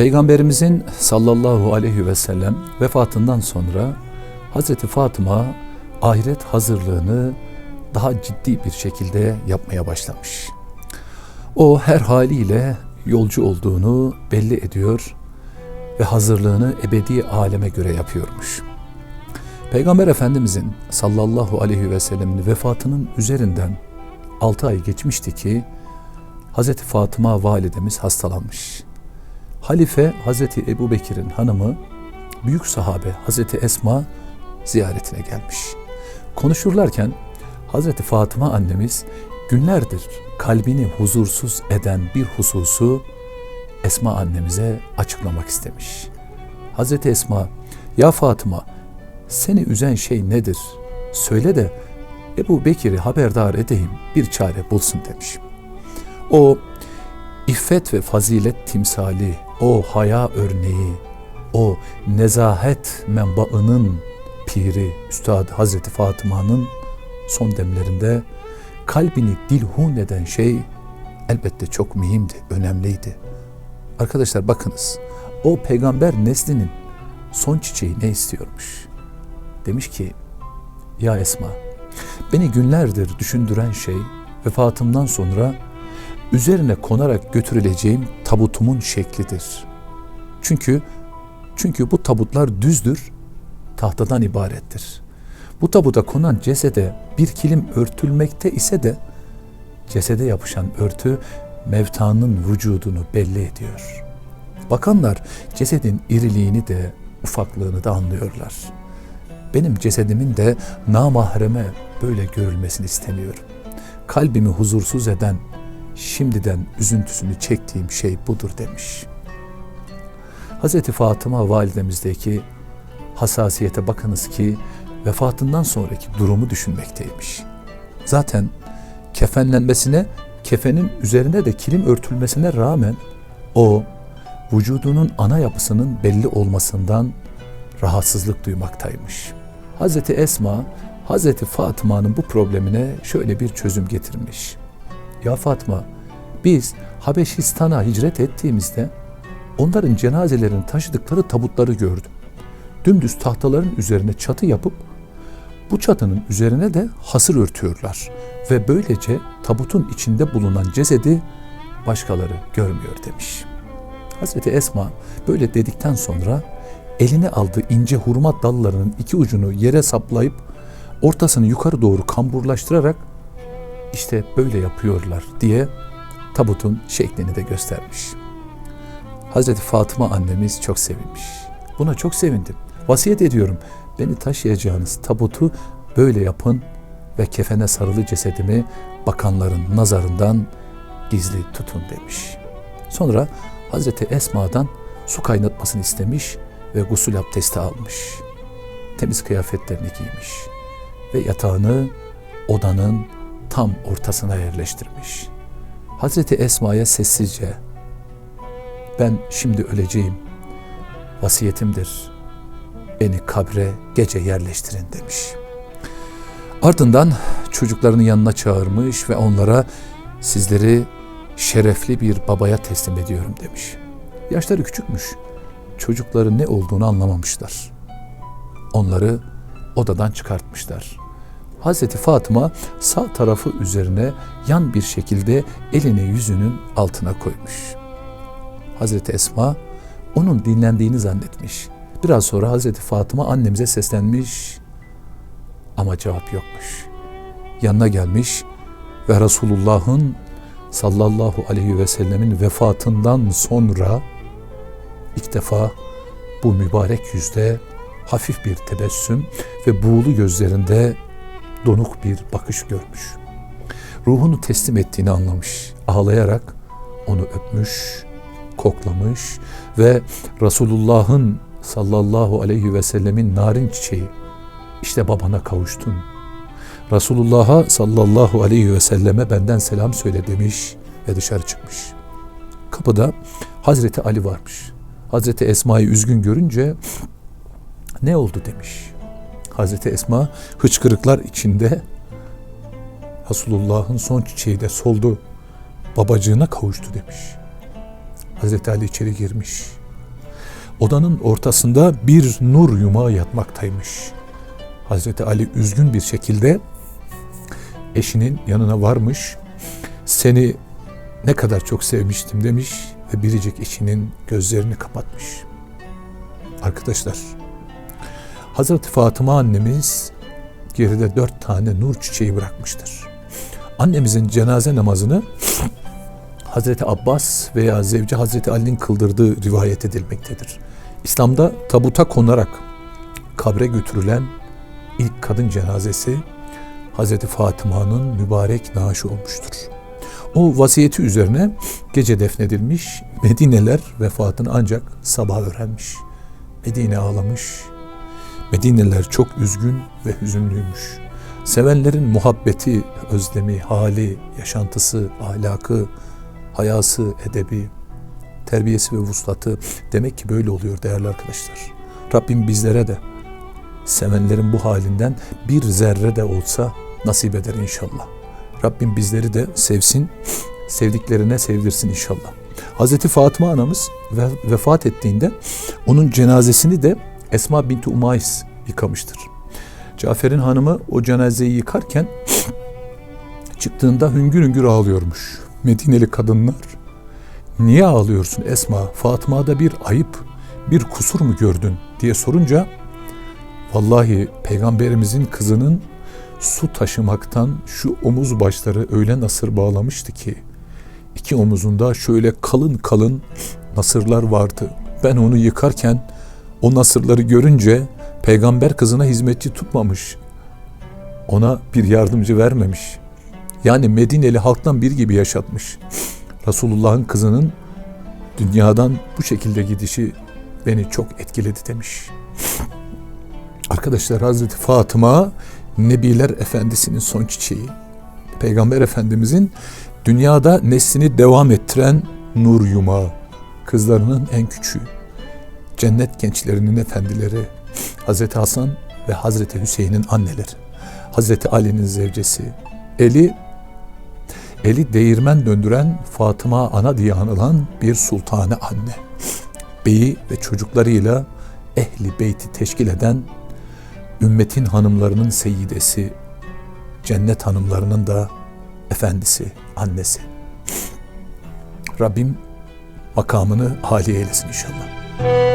Peygamberimizin sallallahu aleyhi ve sellem vefatından sonra Hazreti Fatıma ahiret hazırlığını daha ciddi bir şekilde yapmaya başlamış. O her haliyle yolcu olduğunu belli ediyor ve hazırlığını ebedi aleme göre yapıyormuş. Peygamber Efendimizin sallallahu aleyhi ve sellemin vefatının üzerinden 6 ay geçmişti ki Hazreti Fatıma validemiz hastalanmış. Halife Hazreti Ebu Bekir'in hanımı büyük sahabe Hazreti Esma ziyaretine gelmiş. Konuşurlarken Hazreti Fatıma annemiz günlerdir kalbini huzursuz eden bir hususu Esma annemize açıklamak istemiş. Hazreti Esma, ya Fatıma seni üzen şey nedir? Söyle de Ebu Bekir'i haberdar edeyim bir çare bulsun demiş. O iffet ve fazilet timsali, o haya örneği, o nezahet menbaının piri Üstad Hazreti Fatıma'nın son demlerinde kalbini dilhun eden şey elbette çok mühimdi, önemliydi. Arkadaşlar bakınız, o peygamber neslinin son çiçeği ne istiyormuş? Demiş ki, ya Esma, beni günlerdir düşündüren şey vefatımdan sonra üzerine konarak götürüleceğim tabutumun şeklidir. Çünkü çünkü bu tabutlar düzdür, tahtadan ibarettir. Bu tabuta konan cesede bir kilim örtülmekte ise de cesede yapışan örtü mevtanın vücudunu belli ediyor. Bakanlar cesedin iriliğini de ufaklığını da anlıyorlar. Benim cesedimin de namahreme böyle görülmesini istemiyorum. Kalbimi huzursuz eden, şimdiden üzüntüsünü çektiğim şey budur demiş. Hz. Fatıma validemizdeki hassasiyete bakınız ki vefatından sonraki durumu düşünmekteymiş. Zaten kefenlenmesine, kefenin üzerine de kilim örtülmesine rağmen o vücudunun ana yapısının belli olmasından rahatsızlık duymaktaymış. Hazreti Esma, Hazreti Fatıma'nın bu problemine şöyle bir çözüm getirmiş. Ya Fatma, biz Habeşistan'a hicret ettiğimizde onların cenazelerini taşıdıkları tabutları gördüm. Dümdüz tahtaların üzerine çatı yapıp bu çatının üzerine de hasır örtüyorlar ve böylece tabutun içinde bulunan cesedi başkaları görmüyor demiş. Hazreti Esma böyle dedikten sonra eline aldığı ince hurma dallarının iki ucunu yere saplayıp ortasını yukarı doğru kamburlaştırarak işte böyle yapıyorlar diye tabutun şeklini de göstermiş. Hazreti Fatıma annemiz çok sevinmiş. Buna çok sevindim. Vasiyet ediyorum. Beni taşıyacağınız tabutu böyle yapın ve kefene sarılı cesedimi bakanların nazarından gizli tutun demiş. Sonra Hazreti Esma'dan su kaynatmasını istemiş ve gusül abdesti almış. Temiz kıyafetlerini giymiş ve yatağını odanın tam ortasına yerleştirmiş. Hazreti Esma'ya sessizce ben şimdi öleceğim. Vasiyetimdir. Beni kabre gece yerleştirin demiş. Ardından çocuklarını yanına çağırmış ve onlara sizleri şerefli bir babaya teslim ediyorum demiş. Yaşları küçükmüş. Çocukları ne olduğunu anlamamışlar. Onları odadan çıkartmışlar. Hazreti Fatıma sağ tarafı üzerine yan bir şekilde elini yüzünün altına koymuş. Hazreti Esma onun dinlendiğini zannetmiş. Biraz sonra Hazreti Fatıma annemize seslenmiş ama cevap yokmuş. Yanına gelmiş ve Resulullah'ın sallallahu aleyhi ve sellemin vefatından sonra ilk defa bu mübarek yüzde hafif bir tebessüm ve buğulu gözlerinde donuk bir bakış görmüş. Ruhunu teslim ettiğini anlamış. Ağlayarak onu öpmüş, koklamış ve Resulullah'ın sallallahu aleyhi ve sellemin narin çiçeği işte babana kavuştun. Resulullah'a sallallahu aleyhi ve selleme benden selam söyle demiş ve dışarı çıkmış. Kapıda Hazreti Ali varmış. Hazreti Esma'yı üzgün görünce ne oldu demiş. Hazreti Esma hıçkırıklar içinde Resulullah'ın son çiçeği de soldu. Babacığına kavuştu demiş. Hazreti Ali içeri girmiş. Odanın ortasında bir nur yumağı yatmaktaymış. Hazreti Ali üzgün bir şekilde eşinin yanına varmış. Seni ne kadar çok sevmiştim demiş ve biricik eşinin gözlerini kapatmış. Arkadaşlar, Hazreti Fatıma annemiz geride dört tane nur çiçeği bırakmıştır. Annemizin cenaze namazını Hazreti Abbas veya Zevci Hazreti Ali'nin kıldırdığı rivayet edilmektedir. İslam'da tabuta konarak kabre götürülen ilk kadın cenazesi Hazreti Fatıma'nın mübarek naaşı olmuştur. O vasiyeti üzerine gece defnedilmiş, Medineler vefatını ancak sabah öğrenmiş. Medine ağlamış, Medineliler çok üzgün ve hüzünlüymüş. Sevenlerin muhabbeti, özlemi, hali, yaşantısı, ahlakı, hayası, edebi, terbiyesi ve vuslatı demek ki böyle oluyor değerli arkadaşlar. Rabbim bizlere de sevenlerin bu halinden bir zerre de olsa nasip eder inşallah. Rabbim bizleri de sevsin, sevdiklerine sevdirsin inşallah. Hazreti Fatıma anamız vefat ettiğinde onun cenazesini de Esma binti Umays yıkamıştır. Cafer'in hanımı o cenazeyi yıkarken çıktığında hüngür hüngür ağlıyormuş. Medineli kadınlar niye ağlıyorsun Esma? Fatıma'da bir ayıp, bir kusur mu gördün diye sorunca vallahi peygamberimizin kızının su taşımaktan şu omuz başları öyle nasır bağlamıştı ki iki omuzunda şöyle kalın kalın nasırlar vardı. Ben onu yıkarken o nasırları görünce peygamber kızına hizmetçi tutmamış. Ona bir yardımcı vermemiş. Yani Medineli halktan bir gibi yaşatmış. Resulullah'ın kızının dünyadan bu şekilde gidişi beni çok etkiledi demiş. Arkadaşlar Hazreti Fatıma Nebiler Efendisi'nin son çiçeği. Peygamber Efendimizin dünyada neslini devam ettiren nur yumağı. Kızlarının en küçüğü. Cennet gençlerinin efendileri. Hazreti Hasan ve Hazreti Hüseyin'in anneleri. Hazreti Ali'nin zevcesi. Eli eli değirmen döndüren Fatıma ana diye anılan bir sultane anne. Beyi ve çocuklarıyla ehli beyti teşkil eden ümmetin hanımlarının seyidesi, cennet hanımlarının da efendisi, annesi. Rabbim makamını hali eylesin inşallah.